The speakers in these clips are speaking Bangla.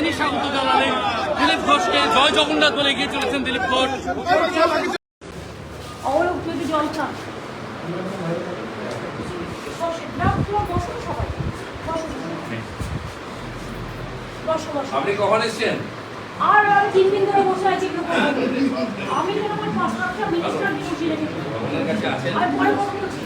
তিনি স্বাগত জানালেন। দিলীপ ঘোষকে জয় জগন্নাথ বলে এগিয়ে চলেছেন দিলীপ ঘোষ। আপনি কখন এসছেন? আর তিন দিন ধরে বসে আছি। আমি যেন আমার পাঁচ মিনিস্টার বসিয়ে রেখেছি। আপনার কাছে আছেন? আর পরে কথা বলছি।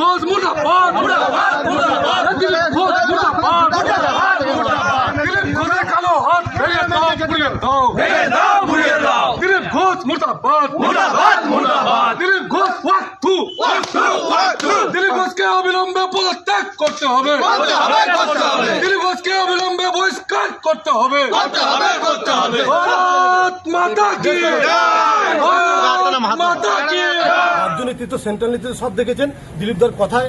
ঘোষ মুর্দাবাদ মুর্দাবাদ মুর্দাবাদ দিলীপ ঘোষ মুর্দাবাদ মুর্দাবাদ মুর্দাবাদ দিলীপ ঘোষের কালো হাত ভেঙে দাও দাও ভেঙে দাও পুড়িয়ে দাও দিলীপ ঘোষ মুর্দাবাদ। মুর্দাবাদ মুর্দাবাদ। Dilip Ghosh walk to walk to walk to Dilip ঘোষকে অবিলম্বে পদত্যাগ করতে হবে। করতে হবে করতে হবে। দিলীপ ঘোষকে অবিলম্বে বহিষ্কার করতে হবে। করতে হবে করতে হবে। ভারত মাতা কি ভারত মাতা কি রাজ্য নেতৃত্ব সেন্ট্রাল নেতৃত্ব সব দেখেছেন। দিলীপ দার কথায়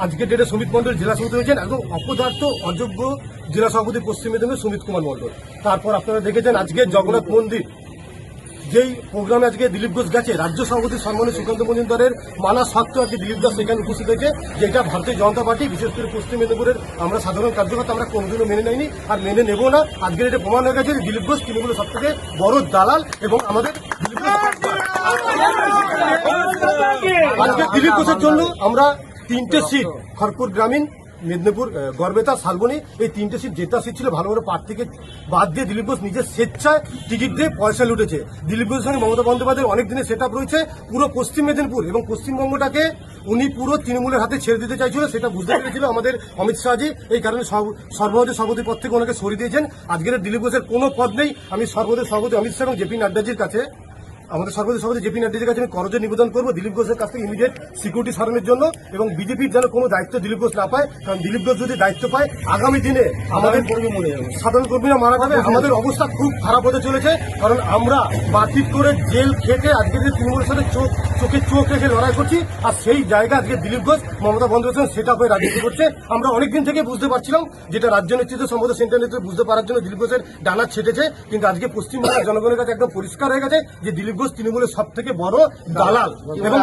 আজকের ডেটে সুমিত মন্ডল জেলা সভাপতি হয়েছেন, একদম অপদার্থ, অযোগ্য জেলা সভাপতি পশ্চিম মেদিনীপুর সুমিত কুমার মন্ডল তারপর আপনারা দেখেছেন আজকে জগন্নাথ মন্দির। যেই প্রোগ্রামে আজকে দিলীপ ঘোষ গেছে, রাজ্য সভাপতি সম্মানীয় সুকান্ত মজুমদারের মানা সত্ত্বেও আজকে দিলীপ দাস সেখানে উপস্থিত হয়েছে, যেটা ভারতীয় জনতা পার্টি, বিশেষ করে পশ্চিম মেদিনীপুরের আমরা সাধারণ কার্যকর্তা, আমরা কোনদিনও মেনে নেয়নি আর মেনে নেব না। আজকের এটা প্রমাণ হয়ে গেছে যে দিলীপ ঘোষ তৃণমূলের সব থেকে বড় দালাল এবং আমাদের আজকে দিলীপ ঘোষের জন্য আমরা তিনটে সিট খড়পুর গ্রামীণ মেদিনীপুর গড়বেতা শালবনী এই তিনটে সিট জেতা সিট ছিল ভালো ভালো প্রার্থীকে বাদ দিয়ে দিলীপ ঘোষ নিজের স্বেচ্ছায় টিকিট দিয়ে পয়সা লুটেছে। দিলীপ ঘোষের সঙ্গে মমতা বন্দ্যোপাধ্যায়ের অনেক দিনের সেট রয়েছে পুরো পশ্চিম মেদিনীপুর এবং পশ্চিমবঙ্গটাকে উনি পুরো তৃণমূলের হাতে ছেড়ে দিতে চাইছিল সেটা বুঝতে পেরেছিল আমাদের অমিত শাহজি। এই কারণে সর্ব- সর্বভারতীয় সভাপতি পদ থেকে ওনাকে সরিয়ে দিয়েছেন। আজকের দিলীপ ঘোষের কোনো পদ নেই। আমি সর্বভারতীয় সভাপতি অমিত শাহ এবং জেপি নাড্ডাজির কাছে আমাদের সর্বদা সভাপতি জেপি নাড্ডির কাছে আমি করজে নিবেদন করব দিলীপ ঘোষের কাছ থেকে ইমিডিয়েট সিকিউরিটি সরানোর জন্য এবং বিজেপির যেন কোনো দায়িত্ব দিলীপ ঘোষ না পায় কারণ দিলীপ ঘোষ যদি দায়িত্ব পায় আগামী দিনে আমাদের সাধারণ কর্মীরা মারা যাবে। আমাদের অবস্থা খুব খারাপ হতে চলেছে কারণ আমরা মারপিট করে জেল খেটে আজকে যে তৃণমূলের সাথে চোখ চোখে চোখ রেখে লড়াই করছি আর সেই জায়গা আজকে দিলীপ ঘোষ মমতা বন্দ্যোপাধ্যায় সেটা হয়ে রাজনীতি করছে। আমরা অনেকদিন থেকে বুঝতে পারছিলাম যেটা রাজ্য নেতৃত্ব সম্ভবত সেন্ট্রাল নেতৃত্ব বুঝতে পারার জন্য দিলীপ ঘোষের ডানা ছেটেছে কিন্তু আজকে পশ্চিমবঙ্গের জনগণের কাছে একদম পরিষ্কার হয়ে গেছে যে দিলীপ ঘোষ তৃণমূলের সব থেকে বড় দালাল এবং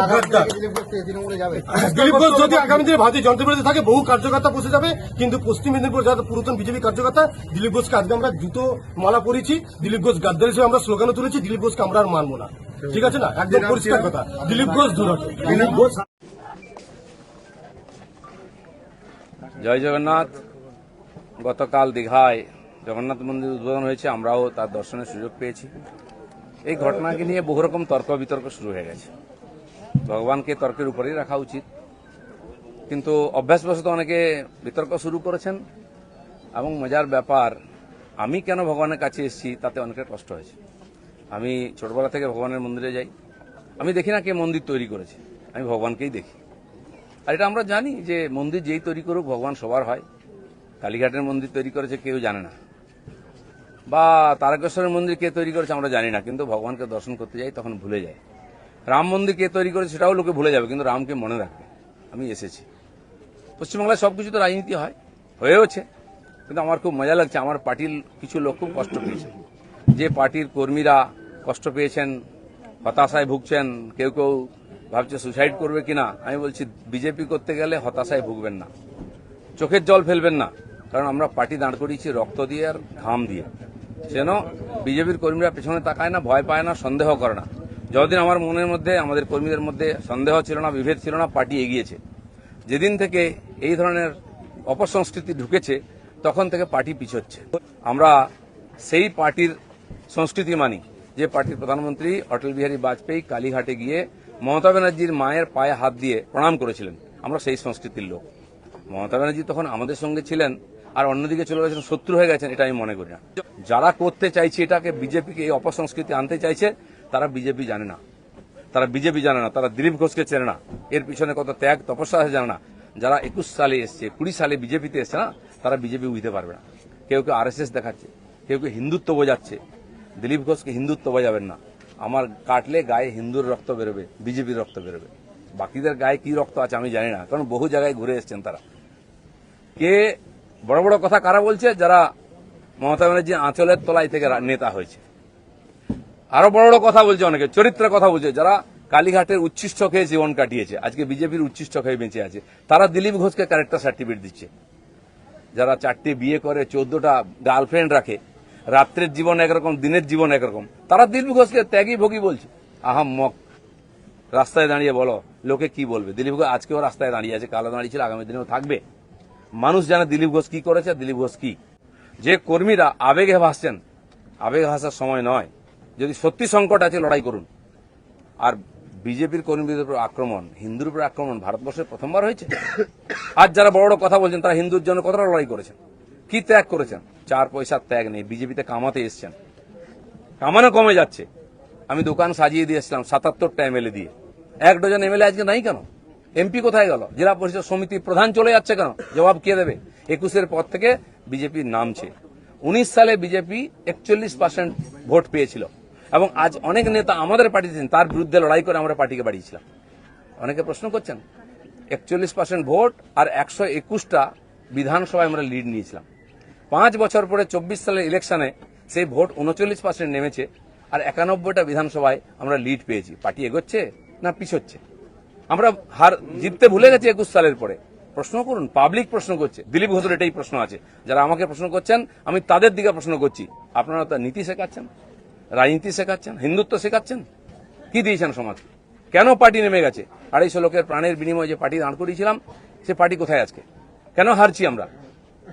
দিলীপ ঘোষ যদি আগামী দিনে ভারতীয় জনতা পার্টিতে থাকে বহু কার্যকর্তা বসে যাবে কিন্তু পশ্চিম মেদিনীপুর যারা পুরাতন বিজেপি কার্যকর্তা দিলীপ ঘোষকে আজকে আমরা জুতো মালা পরিয়েছি দিলীপ ঘোষ গাদ্দার হিসেবে আমরা স্লোগানও তুলেছি দিলীপ ঘোষকে আমরা আর মানবো না। ঠিক আছে না? একদম পরিষ্কার কথা। দিলীপ ঘোষ দূর হটো। দিলীপ ঘোষ জয় জগন্নাথ। গতকাল দীঘায় জগন্নাথ মন্দির উদ্বোধন হয়েছে আমরাও তার দর্শনের সুযোগ পেয়েছি। এই ঘটনাকে নিয়ে বহু রকম তর্ক বিতর্ক শুরু হয়ে গেছে। ভগবানকে তর্কের উপরেই রাখা উচিত। কিন্তু অভ্যাসবশত অনেকে বিতর্ক শুরু করেছেন এবং মজার ব্যাপার, আমি কেন ভগবানের কাছে এসেছি তাতে অনেকের কষ্ট হয়েছে। আমি ছোটবেলা থেকে ভগবানের মন্দিরে যাই। আমি দেখি না কে মন্দির তৈরি করেছে। আমি ভগবানকেই দেখি। আর এটা আমরা জানি যে মন্দির যেই তৈরি করুক, ভগবান সবার হয়। কালীঘাটের মন্দির তৈরি করেছে কেউ জানে না। বা তারকেশ্বরের মন্দির কে তৈরি করেছে আমরা জানি না, কিন্তু ভগবানকে দর্শন করতে যাই তখন ভুলে যায় রাম মন্দির কে তৈরি করেছে সেটাও লোকে ভুলে যাবে, কিন্তু রামকে মনে রাখবে। আমি এসেছি। পশ্চিমবাংলায় সব কিছু তো রাজনীতি হয়, হয়েওছে, কিন্তু আমার খুব মজা লাগছে, আমার পার্টির কিছু লোক খুব কষ্ট পেয়েছে। যে পার্টির কর্মীরা কষ্ট পেয়েছেন, হতাশায় ভুগছেন, কেউ কেউ ভাবছে সুসাইড করবে কিনা, আমি বলছি বিজেপি করতে গেলে হতাশায় ভুগবেন না। চোখের জল ফেলবেন না, কারণ আমরা পার্টি দাঁড় করিয়েছি রক্ত দিয়ে আর ঘাম দিয়ে। যেন বিজেপির কর্মীরা পেছনে তাকায় না, ভয় পায় না, সন্দেহ করে না। যতদিন আমার মনের মধ্যে, আমাদের কর্মীদের মধ্যে সন্দেহ ছিল না, বিভেদ ছিল না, পার্টি এগিয়েছে। যেদিন থেকে এই ধরনের অপসংস্কৃতি ঢুকেছে, তখন থেকে পার্টি পিছোচ্ছে। আমরা সেই পার্টির সংস্কৃতি মানি, যে পার্টির প্রধানমন্ত্রী অটল বিহারী বাজপেয়ী কালীঘাটে গিয়ে মমতা ব্যানার্জির মায়ের পায়ে হাত দিয়ে প্রণাম করেছিলেন। আমরা সেই সংস্কৃতির লোক। মমতা ব্যানার্জি তখন আমাদের সঙ্গে ছিলেন আর অন্যদিকে চলে গেছেন, শত্রু হয়ে গেছেন, এটা আমি মনে করি না। যারা করতে চাইছে এটাকে বিজেপিকে এই অপসংস্কৃতি আনতে চাইছে, তারা বিজেপি জানে না। তারা বিজেপি জানে না, তারা দিলীপ ঘোষকে চেনে না। এর পিছনে কত ত্যাগ, তপস্যা জানে না। যারা একুশ সালে এসছে, কুড়ি সালে বিজেপিতে এসছে না, তারা বিজেপি বুঝতে পারবে না। কেউ কেউ আরএসএস দেখাচ্ছে, কেউ কেউ হিন্দুত্ব বোঝাচ্ছে। দিলীপ ঘোষকে হিন্দুত্ব বোঝাবেন না। আমার কাটলে গায়ে হিন্দুর রক্ত বেরোবে, বিজেপির রক্ত বেরোবে। বাকিদের গায়ে কি রক্ত আছে আমি জানি না, কারণ বহু জায়গায় ঘুরে এসছেন তারা। কে বড় বড় কথা কারা বলছে? যারা মমতা ব্যানার্জি আঁচলের তলায় থেকে নেতা হয়েছে। আরও বড় বড় কথা বলছে অনেকে, চরিত্রের কথা বলছে। যারা কালীঘাটের উচ্ছিষ্ট খেয়ে জীবন কাটিয়েছে, আজকে বিজেপির উচ্ছিষ্ট খেয়ে বেঁচে আছে, তারা দিলীপ ঘোষকে ক্যারেক্টার সার্টিফিকেট দিচ্ছে। যারা চারটে বিয়ে করে, চোদ্দটা গার্লফ্রেন্ড রাখে, রাত্রের জীবন একরকম, দিনের জীবন একরকম, তারা দিলীপ ঘোষকে ত্যাগী ভোগী বলছে। আহাম মক, রাস্তায় দাঁড়িয়ে বলো, লোকে কি বলবে? দিলীপ ঘোষ আজকেও রাস্তায় দাঁড়িয়ে আছে, কালো দাঁড়িয়ে ছিল, আগামী দিনেও থাকবে। মানুষ জানে দিলীপ ঘোষ কি করেছে, দিলীপ ঘোষ কি? যে কর্মীরা আবেগে ভাসছেন, আবেগে ভাসার সময় নয়। যদি সত্যি সংকট আছে, লড়াই করুন। আর বিজেপির কর্মীদের উপর আক্রমণ, হিন্দুর উপর আক্রমণ ভারতবর্ষে প্রথমবার হয়েছে? আজ যারা বড় বড় কথা বলছেন, তারা হিন্দুর জন্য কতটা লড়াই করেছেন? কি ত্যাগ করেছেন? চার পয়সার ত্যাগ নেই, বিজেপিতে কামাতে এসছেন। কামানো কমে যাচ্ছে। আমি দোকান সাজিয়ে দিয়েছিলাম সাতাত্তরটা এমএলএ দিয়ে। এক ডজন এমএলএ আজকে নাই কেন? এমপি কোথায় গেল? জেলা পরিষদ সমিতি প্রধান চলে যাচ্ছে কেন? জবাব কে দেবে? একুশের পর থেকে বিজেপি নামছে। উনিশ সালে বিজেপি একচল্লিশ পার্সেন্ট ভোট পেয়েছিল। এবং আজ অনেক নেতা আমাদের পার্টিতে তার বিরুদ্ধে লড়াই করে আমরা পার্টিকে বাড়িয়েছিলাম। অনেকে প্রশ্ন করছেন, একচল্লিশ পার্সেন্ট ভোট আর একশো একুশটা বিধানসভায় আমরা লিড নিয়েছিলাম। পাঁচ বছর পরে চব্বিশ সালের ইলেকশনে সেই ভোট উনচল্লিশ পার্সেন্ট নেমেছে আর একানব্বইটা বিধানসভায় আমরা লিড পেয়েছি। পার্টি এগোচ্ছে না পিছোচ্ছে? আমরা হার জিততে ভুলে গেছি একুশ সালের পরে। প্রশ্ন করুন পাবলিক প্রশ্ন করছে। দিলীপ ঘোষের এটাই প্রশ্ন আছে। যারা আমাকে প্রশ্ন করছেন, আমি তাদের দিকে প্রশ্ন করছি। আপনারা তো নীতি শেখাচ্ছেন, রাজনীতি শেখাচ্ছেন, হিন্দুত্ব শেখাচ্ছেন? কি দিয়েছেন সমাজকে কেন পার্টি নেমে গেছে? আড়াইশো লোকের প্রাণের বিনিময়ে যে পার্টি দাঁড় করিয়েছিলাম, সে পার্টি কোথায় আজকে? কেন হারছি আমরা?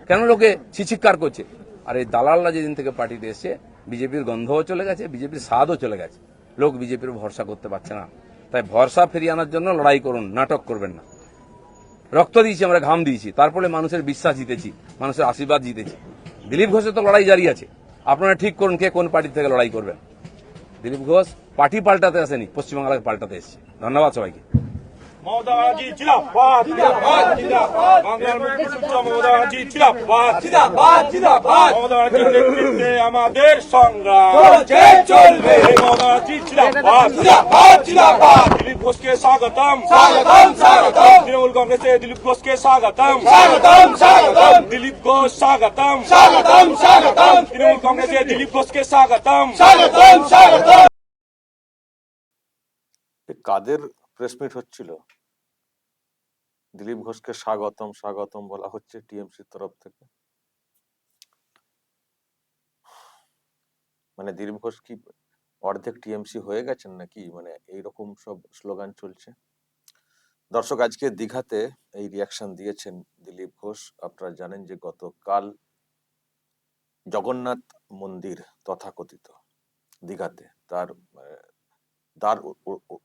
কেন লোকে ছিচিৎকার করছে? আর এই দালালরা যেদিন থেকে পার্টিতে এসছে, বিজেপির গন্ধও চলে গেছে, বিজেপির স্বাদও চলে গেছে। লোক বিজেপির ভরসা করতে পারছে না। তাই ভরসা ফিরিয়ে আনার জন্য লড়াই করুন, নাটক করবেন না। রক্ত দিয়েছি, আমরা ঘাম দিয়েছি। তারপরে মানুষের বিশ্বাস জিতেছি, মানুষের আশীর্বাদ জিতেছি। দিলীপ ঘোষের তো লড়াই জারি আছে। আপনারা ঠিক করুন কে কোন পার্টি থেকে লড়াই করবেন। দিলীপ ঘোষ পার্টি পাল্টাতে আসেনি, পশ্চিমবাংলাকে পাল্টাতে এসেছে। ধন্যবাদ সবাইকে। মমতাজি জিন্দাবাদ জিন্দাবাদ জিন্দাবাদ বাংলার মুখ্যমন্ত্রী মমতাজি জিন্দাবাদ জিন্দাবাদ জিন্দাবাদ মমতাজির নেতৃত্বে আমাদের সংগ্রাম চলছে চলবে মমতাজি জিন্দাবাদ জিন্দাবাদ জিন্দাবাদ দিলীপ ঘোষকে স্বাগতম স্বাগতম স্বাগতম তৃণমূল কংগ্রেসে দিলীপ ঘোষকে স্বাগতম স্বাগতম স্বাগতম দিলীপ ঘোষ স্বাগতম স্বাগতম স্বাগতম তৃণমূল কংগ্রেসে দিলীপ ঘোষকে স্বাগতম স্বাগতম স্বাগতম এ কাদের প্রেস মিট হচ্ছিল। দিলীপ ঘোষকে স্বাগতম স্বাগতম বলা হচ্ছে টিএমসির তরফ থেকে। মানে দিলীপ ঘোষ কি অর্ধেক টিএমসি হয়ে গেছেন নাকি? মানে এইরকম সব স্লোগান চলছে। দর্শক, আজকে দীঘাতে এই রিয়াকশন দিয়েছেন দিলীপ ঘোষ। আপনারা জানেন যে গতকাল জগন্নাথ মন্দির তথাকথিত দীঘাতে। তার দ্বার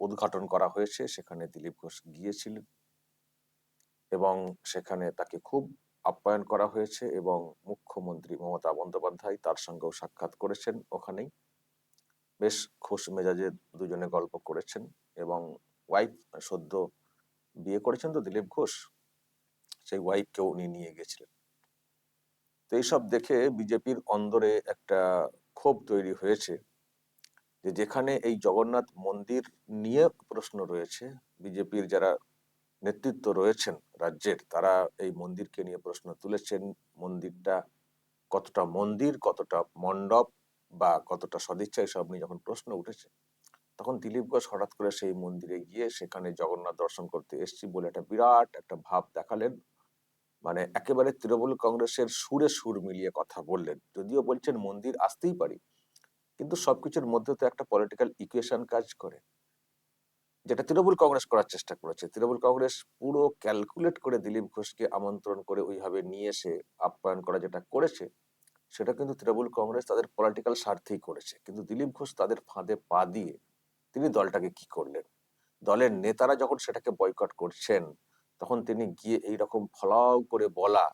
উদ্ঘাটন করা হয়েছে। সেখানে দিলীপ ঘোষ গিয়েছিলেন এবং সেখানে তাকে খুব আপ্যায়ন করা হয়েছে এবং মুখ্যমন্ত্রী মমতা বন্দ্যোপাধ্যায় তার সঙ্গেও সাক্ষাৎ করেছেন ওখানেই। বেশ খুশ মেজাজে দুজনে গল্প করেছেন এবং ওয়াইফ সদ্য বিয়ে করেছেন তো দিলীপ ঘোষ? সেই ওয়াইফকেও উনি নিয়ে গেছিলেন। তো এইসব দেখে বিজেপির অন্দরে একটা ক্ষোভ তৈরি হয়েছে। যে যেখানে এই জগন্নাথ মন্দির নিয়ে প্রশ্ন রয়েছে, বিজেপির যারা নেতৃত্ব রয়েছেন রাজ্যের, তারা এই মন্দিরকে নিয়ে প্রশ্ন তুলেছেন, মন্দিরটা কতটা মন্দির, কতটা মণ্ডপ বা কতটা সদিচ্ছা এসব নিয়ে যখন প্রশ্ন উঠেছে, তখন দিলীপ ঘোষ হঠাৎ করে সেই মন্দিরে গিয়ে সেখানে জগন্নাথ দর্শন করতে এসছি বলে একটা বিরাট একটা ভাব দেখালেন। মানে একেবারে তৃণমূল কংগ্রেসের সুরে সুর মিলিয়ে কথা বললেন। যদিও বলছেন মন্দির আসতেই পারি কিন্তু সবকিছুর মধ্যে তো একটা পলিটিক্যাল ইকুয়েশন কাজ করে। যেটা তৃণমূল কংগ্রেস করার চেষ্টা করেছে। তৃণমূল কংগ্রেস পুরো ক্যালকুলেট করে দিলীপ ঘোষকে আমন্ত্রণ করে ওইভাবে নিয়ে এসে আপ্যায়ন করা যেটা করেছে, সেটা কিন্তু তৃণমূল কংগ্রেস তাদের পলিটিক্যাল স্বার্থেই করেছে। কিন্তু দিলীপ ঘোষ তাদের ফাঁদে পা দিয়ে তিনি দলটাকে কি করলেন? দলের নেতারা যখন সেটাকে বয়কট করছেন, তখন তিনি গিয়ে এইরকম ফলাও করে বলা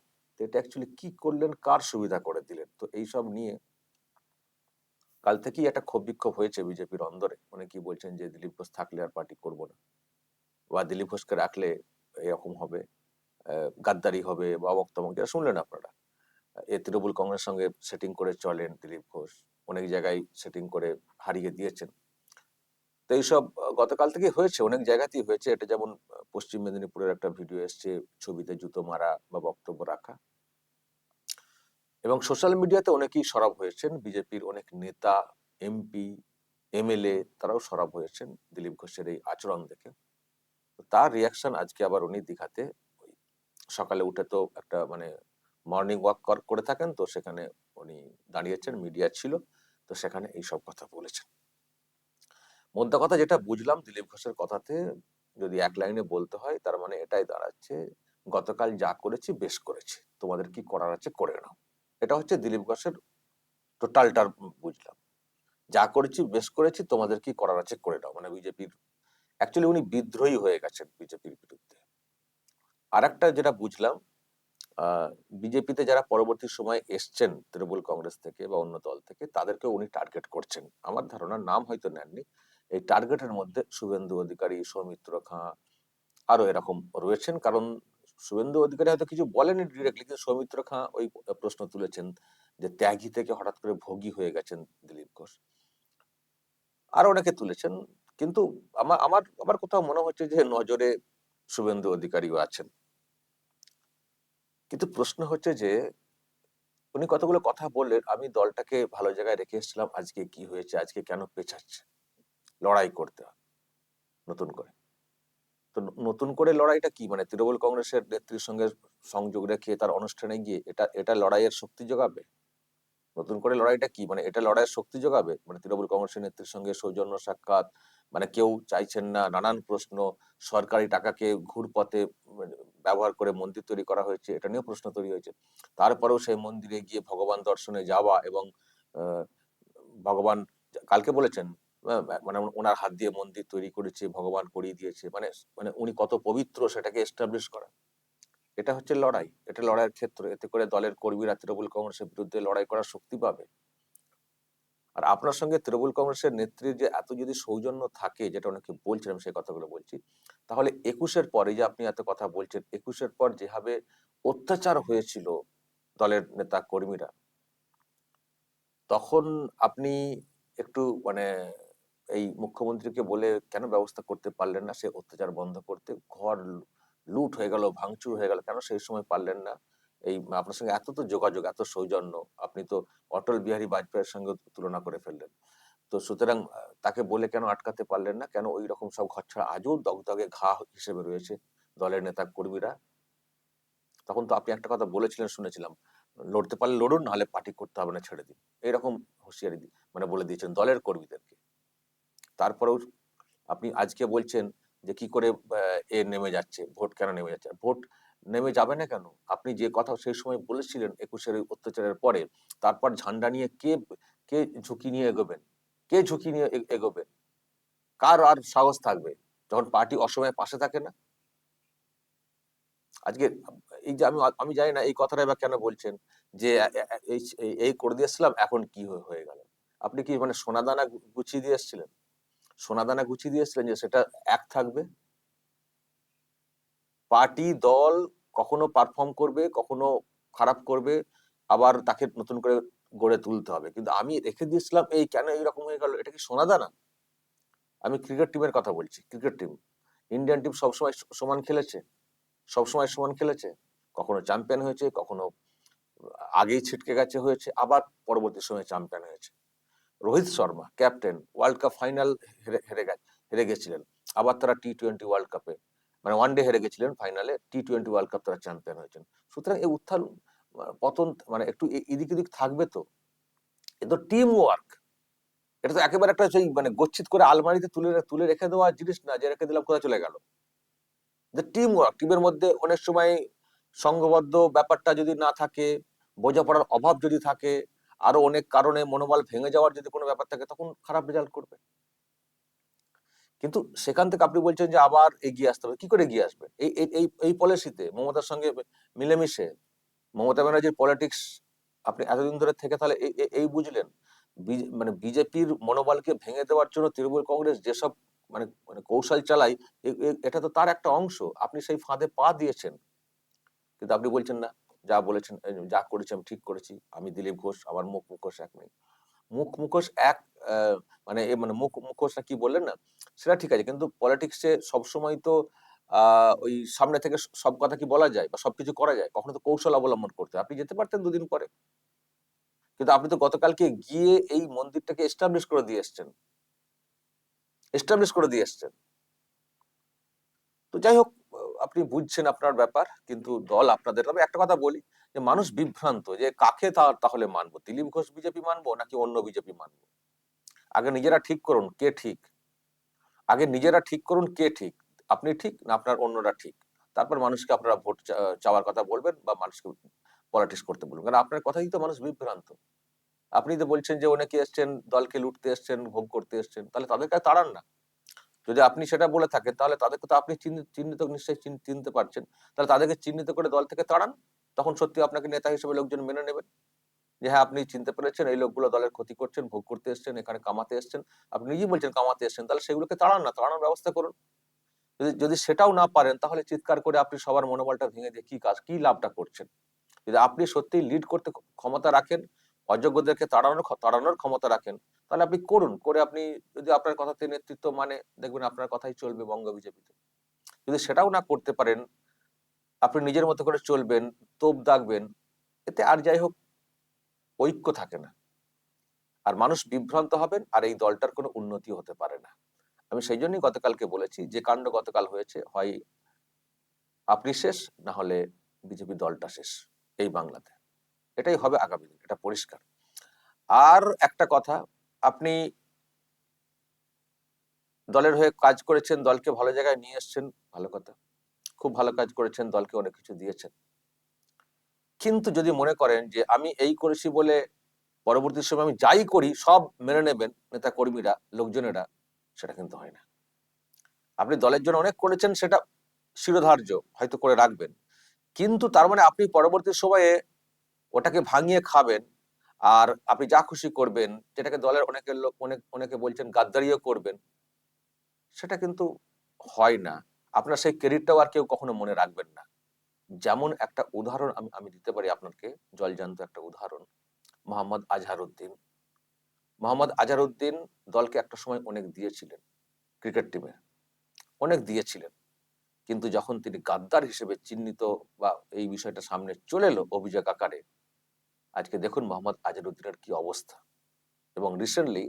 এটা অ্যাকচুয়ালি কি করলেন? কার সুবিধা করে দিলেন? তো এইসব নিয়ে কাল থেকেই একটা ক্ষোভ বিক্ষোভ হয়েছে বিজেপির অন্দরে। অনেকেই বলছেন যে দিলীপ ঘোষ থাকলে আর পার্টি করব না। বা দিলীপ ঘোষকে রাখলে এরকম হবে গাদ্দারি হবে বা বক্তব্য যেটা শুনলেন আপনারা। এ তৃণমূল কংগ্রেস সঙ্গে সেটিং করে চলেন দিলীপ ঘোষ। অনেক জায়গায় সেটিং করে হারিয়ে দিয়েছেন। তো এইসব গতকাল থেকে হয়েছে, অনেক জায়গাতেই হয়েছে। এটা যেমন পশ্চিম মেদিনীপুরের একটা ভিডিও এসছে, ছবিতে জুতো মারা বা বক্তব্য রাখা। এবং সোশ্যাল মিডিয়াতে অনেকেই সরব হয়েছেন। বিজেপির অনেক নেতা এমপি এমএলএ তারাও সরব হয়েছেন দিলীপ ঘোষের এই আচরণ দেখে। তার রিয়াকশন আজকে আবার উনি দীঘাতে সকালে উঠে তো একটা মানে মর্নিং ওয়াক করে থাকেন তো সেখানে উনি দাঁড়িয়েছেন মিডিয়া ছিল তো সেখানে এইসব কথা বলেছেন। মোদ্দা কথা যেটা বুঝলাম দিলীপ ঘোষের কথাতে যদি এক লাইনে বলতে হয় তার মানে এটাই দাঁড়াচ্ছে, গতকাল যা করেছি বেশ করেছি। তোমাদের কি করার আছে করে নাও। এটা হচ্ছে দিলীপ ঘোষের টোটালটার বুঝলাম। যা করেছি, বেশ করেছি, তোমাদের কি করার আছে করে নাও। মানে বিজেপির অ্যাকচুয়ালি উনি বিদ্রোহী হয়ে গেছেন বিজেপির বিরুদ্ধে। আর একটা যেটা বুঝলাম বিজেপিতে যারা পরবর্তী সময় এসছেন তৃণমূল কংগ্রেস থেকে বা অন্য দল থেকে তাদেরকে উনি টার্গেট করছেন। আমার ধারণা নাম হয়তো নেননি। এই টার্গেটের মধ্যে শুভেন্দু অধিকারী, সৌমিত্র খাঁ, আরও এরকম রয়েছেন। কারণ শুভেন্দু অধিকারী হয়তো কিছু বলেনি ডিরেক্টলি কিন্তু সৌমিত্র খাঁ ওই প্রশ্ন তুলেছেন যে ত্যাগী থেকে হঠাৎ করে ভোগী হয়ে গেছেন দিলীপ ঘোষ। আর অনেকে তুলেছেন, কিন্তু আমার আমার আমার কোথাও মনে হচ্ছে যে নজরে শুভেন্দু অধিকারীও আছেন। কিন্তু প্রশ্ন হচ্ছে যে উনি কতগুলো কথা বললেন, আমি দলটাকে ভালো জায়গায় রেখে এসেছিলাম, আজকে কি হয়েছে, আজকে কেন পেছাচ্ছে লড়াই করতে নতুন করে। তো নতুন করে লড়াইটা কি? মানে তৃণমূল কংগ্রেসের নেত্রীর সঙ্গে সংযোগ রেখে তার অনুষ্ঠানে গিয়ে এটা এটা লড়াইয়ের শক্তি যোগাবে? নতুন করে লড়াইটা কি? মানে এটা লড়াইয়ের শক্তি যোগাবে? মানে তৃণমূল কংগ্রেসের নেত্রীর সঙ্গে সৌজন্য সাক্ষাৎ? মানে কেউ চাইছেন না, নানান প্রশ্ন, সরকারি টাকাকে ঘুরপথে মানে ব্যবহার করে মন্দির তৈরি করা হয়েছে, এটা নিয়েও প্রশ্ন তৈরি হয়েছে। তারপরেও সেই মন্দিরে গিয়ে ভগবান দর্শনে যাওয়া এবং ভগবান, কালকে বলেছেন মানে ওনার হাত দিয়ে মন্দির তৈরি করেছে, ভগবান করিয়ে দিয়েছে। মানে মানে উনি কত পবিত্র সেটাকে এস্টাবলিশ করা এটা হচ্ছে লড়াই। এটা লড়াইয়ের ক্ষেত্র। এতে করে দলের কর্মীরা তৃণমূল কংগ্রেসের বিরুদ্ধে লড়াই করার শক্তি পাবে। আর আপনার সঙ্গে তৃণমূল কংগ্রেসের নেত্রীর যে এত যদি সৌজন্য থাকে, যেটা অনেকে বলছেন, আমি সেই কথাগুলো বলছি, তাহলে একুশের পরে যে আপনি এত কথা বলছেন, একুশের পর যেভাবে অত্যাচার হয়েছিল দলের নেতা কর্মীরা, তখন আপনি একটু মানে এই মুখ্যমন্ত্রীকে বলে কেন ব্যবস্থা করতে পারলেন না? সে অত্যাচার বন্ধ করতে ঘর লুট হয়ে গেল, ভাঙচুর হয়ে গেল, কেন সেই সময় পারলেন না? এই আপনার সঙ্গে এত তো যোগাযোগ, এত সৌজন্য, আপনি তো অটল বিহারী বাজপেয়ীর সঙ্গে তুলনা করে ফেললেন। তো সুতরাং তাকে বলে কেন আটকাতে পারলেন না? কেন ওই রকম সব ঘর ছাড়া আজও দগদগে ঘা হিসেবে রয়েছে দলের নেতা কর্মীরা? তখন তো আপনি একটা কথা বলেছিলেন, শুনেছিলাম। লড়তে পারলে লড়ুন, নাহলে পার্টি করতে হবে না, ছেড়ে দিন। এইরকম হুঁশিয়ারি মানে বলে দিয়েছেন দলের কর্মীদেরকে। তারপরেও আপনি আজকে বলছেন যে কি করে এ নেমে যাচ্ছে, ভোট কেন নেমে যাচ্ছে? ভোট নেমে যাবে না কেন? আপনি যে কথা সেই সময় বলেছিলেন একুশের অত্যাচারের পরে, তারপর ঝান্ডা নিয়ে কে কে ঝুঁকি নিয়ে এগোবেন? কে ঝুঁকি নিয়ে এগোবেন কার আর সাহস থাকবে? যখন পার্টি অসময়ে পাশে থাকে না? আজকে এই যে আমি আমি জানি না এই কথাটা এবার কেন বলছেন? যে এই করে দিয়ে এসেছিলাম এখন কি হয়ে গেল? আপনি কি মানে সোনাদানা গুছিয়ে দিয়ে এসেছিলেন? সোনাদানা গুছিয়ে দিয়েছিলেন যে সেটা এক থাকবে। পার্টি দল কখনো পারফর্ম করবে, কখনো খারাপ করবে, আবার তাকে নতুন করে গড়ে তুলতে হবে। কিন্তু আমি রেখে দিয়েছিলাম, এই কেন এইরকম হয়ে গেল? এটা কি সোনাদানা? আমি ক্রিকেট টিমের কথা বলছি, ক্রিকেট টিম ইন্ডিয়ান টিম সবসময় সমান খেলেছে? সবসময় সমান খেলেছে? কখনো চ্যাম্পিয়ন হয়েছে, কখনো আগেই ছিটকে গেছে হয়েছে, আবার পরবর্তী সময়ে চ্যাম্পিয়ন হয়েছে। Rohit Sharma, captain world cup final হেরে হেরে হেরে গেছিলেন। আবার তারা টি টোয়েন্টি ওয়ার্ল্ড কাপে মানে ওয়ান ডে হেরে গেছিলেন ফাইনালে টি টোয়েন্টি ওয়ার্ল্ড কাপ তারা চ্যাম্পিয়ন হয়েছেন। সুতরাং এই উত্থান, পতন মানে একটু এদিক এদিক থাকবে তো। এ তো টিম ওয়ার্ক এটা তো একেবারে একটা সেই মানে গচ্ছিত করে আলমারিতে তুলে তুলে রেখে দেওয়া জিনিস না, যে রেখে দিলাম কোথায় চলে গেল। যে টিম ওয়ার্ক টিমের মধ্যে অনেক সময় সংঘবদ্ধ ব্যাপারটা যদি না থাকে, বোঝাপড়ার অভাব যদি থাকে আরও অনেক কারণে মনোবল ভেঙে যাওয়ার যদি কোনো ব্যাপার থাকে, তখন খারাপ রেজাল্ট করবে। কিন্তু সেখান থেকে আপনি বলছেন যে আবার এগিয়ে আসতে হবে। কি করে এগিয়ে আসবে? এই, এই- এই পলিসিতে মমতার সঙ্গে মিলেমিশে মমতা ব্যানার্জির পলিটিক্স আপনি এতদিন ধরে থেকে তাহলে এই- বুঝলেন? মানে বিজেপির মনোবলকে ভেঙে দেওয়ার জন্য তৃণমূল কংগ্রেস যেসব মানে মানে কৌশল চালাই এটা তো তার একটা অংশ। আপনি সেই ফাঁদে পা দিয়েছেন। কিন্তু আপনি বলছেন না। যা বলেছেন যা করেছি আমি ঠিক করেছি। আমি দিলীপ ঘোষ, আমার মুখ মুখোশ এক নেই। মুখ মুখোশ এক মানে মানে মুখ মুখোশ কি বললেন না? সেটা ঠিক আছে, কিন্তু পলিটিক্সে সবসময় তো ওই সামনে থেকে সব কথা কি বলা যায় বা সবকিছু করা যায়? কখনো তো কৌশল অবলম্বন করতে আপনি যেতে পারতেন দুদিন পরে। কিন্তু আপনি তো গতকালকে গিয়ে এই মন্দিরটাকে এস্টাবলিশ করে দিয়ে এসছেন। এস্টাবলিশ করে দিয়ে এসছেন। তো যাই হোক আপনি বুঝছেন আপনার ব্যাপার, কিন্তু দল আপনাদের তবে একটা কথা বলি, যে মানুষ বিভ্রান্ত যে কাকে তার তাহলে মানবো? দিলীপ ঘোষ বিজেপি মানবো নাকি অন্য বিজেপি মানবো? আগে নিজেরা ঠিক করুন কে ঠিক। আগে নিজেরা ঠিক করুন কে ঠিক। আপনি ঠিক না আপনার অন্যরা ঠিক। তারপর মানুষকে আপনারা ভোট চাওয়ার কথা বলবেন বা মানুষকে পলিটিক্স করতে বলবেন। কারণ আপনার কথাই তো মানুষ বিভ্রান্ত। আপনি তো বলছেন যে অনেকে এসছেন, দলকে লুটতে এসছেন, ভোগ করতে এসছেন, তাহলে তাদেরকে তাড়ান না। যদি আপনি সেটা বলে থাকেন, তাহলে তাদেরকে তো আপনি চিহ্নিত নিশ্চয়ই চিনতে পারছেন। তাহলে তাদেরকে চিহ্নিত করে দল থেকে তাড়ান। তখন সত্যি আপনাকে নেতা হিসেবে লোকজন মেনে নেবেন। যে হ্যাঁ আপনি চিনতে পেরেছেন, এই লোকগুলো দলের ক্ষতি করছেন, ভোগ করতে এসছেন, এখানে কামাতে এসছেন। আপনি নিজেই বলছেন কামাতে এসছেন, তাহলে সেগুলোকে তাড়ান না, তাড়ানোর ব্যবস্থা করুন। যদি যদি সেটাও না পারেন, তাহলে চিৎকার করে আপনি সবার মনোবলটা ভেঙে দিয়ে কি কাজ, কি লাভটা করছেন? যদি আপনি সত্যিই লিড করতে ক্ষমতা রাখেন, অযোগ্যদেরকে তাড়ানোর তাড়ানোর ক্ষমতা রাখেন তাহলে আপনি করুন, করে আপনি যদি আপনার কথাতে নেতৃত্ব মানে দেখবেন আপনার কথাই চলবে বঙ্গ বিজেপিতে। যদি সেটাও না করতে পারেন, আপনি নিজের মতো করে চলবেন, তোপ দাগবেন, এতে আর যাই হোক ঐক্য থাকে না। আর মানুষ বিভ্রান্ত হবেন, আর এই দলটার কোনো উন্নতি হতে পারে না। আমি সেই জন্যই গতকালকে বলেছি, যে কাণ্ড গতকাল হয়েছে, হয় আপনি শেষ, না হলে বিজেপি দলটা শেষ, এই বাংলাতে। এটাই হবে আগামী দিন, এটা পরিষ্কার। আর একটা কথা আপনি দলের হয়ে কাজ করেছেন, দলকে ভালো জায়গায় নিয়ে এসছেন, ভালো কথা। খুব ভালো কাজ করেছেন, দলকে অনেক কিছু দিয়েছেন। কিন্তু যদি মনে করেন যে আমি এই করেছি বলে পরবর্তী সময় আমি যাই করি, সব মেনে নেবেন নেতা কর্মীরা লোকজনেরা, সেটা কিন্তু হয় না। আপনি দলের জন্য অনেক করেছেন, সেটা শিরোধার্য, হয়তো করে রাখবেন। কিন্তু তার মানে আপনি পরবর্তী সময়ে ওটাকে ভাঙিয়ে খাবেন আর আপনি যা খুশি করবেন, যেটাকে দলের অনেকের লোক, অনেক, অনেকে বলছেন গাদ্দারিও করবেন, সেটা কিন্তু হয় না। আপনার সেই ক্রেডিটটাও আর কেউ কখনো মনে রাখবেন না। যেমন একটা উদাহরণ আমি আমি দিতে পারি আপনাকে, জলজান্ত একটা উদাহরণ, মোহাম্মদ আজহারউদ্দিন। মোহাম্মদ আজহারউদ্দিন দলকে একটা সময় অনেক দিয়েছিলেন, ক্রিকেট টিমে। অনেক দিয়েছিলেন। কিন্তু যখন তিনি গাদ্দার হিসেবে চিহ্নিত বা এই বিষয়টা সামনে চলে এলো অভিযোগ আকারে আজকে দেখুন মোহাম্মদ আজহারউদ্দিনের কি অবস্থা। এবং রিসেন্টলি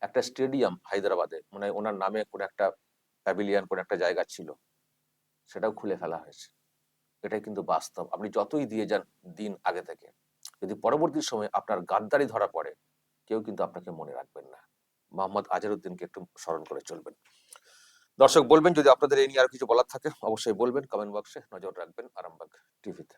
একটা স্টেডিয়াম হায়দ্রাবাদে মানে ওনার নামে কোনো একটা প্যাভিলিয়ান কোনো একটা জায়গা ছিল, সেটাও খুলে ফেলা হয়েছে। এটাই কিন্তু বাস্তব। আপনি যতই দিয়ে যান দিন আগে থেকে, যদি পরবর্তী সময় আপনার গাদ্দারি ধরা পড়ে, কেউ কিন্তু আপনাকে মনে রাখবেন না। মোহাম্মদ আজহারউদ্দিনকে একটু স্মরণ করে চলবেন। দর্শক, বলবেন যদি আপনাদের এই নিয়ে আর কিছু বলার থাকে, অবশ্যই বলবেন। কমেন্ট বক্সে নজর রাখবেন আরামবাগ টিভিতে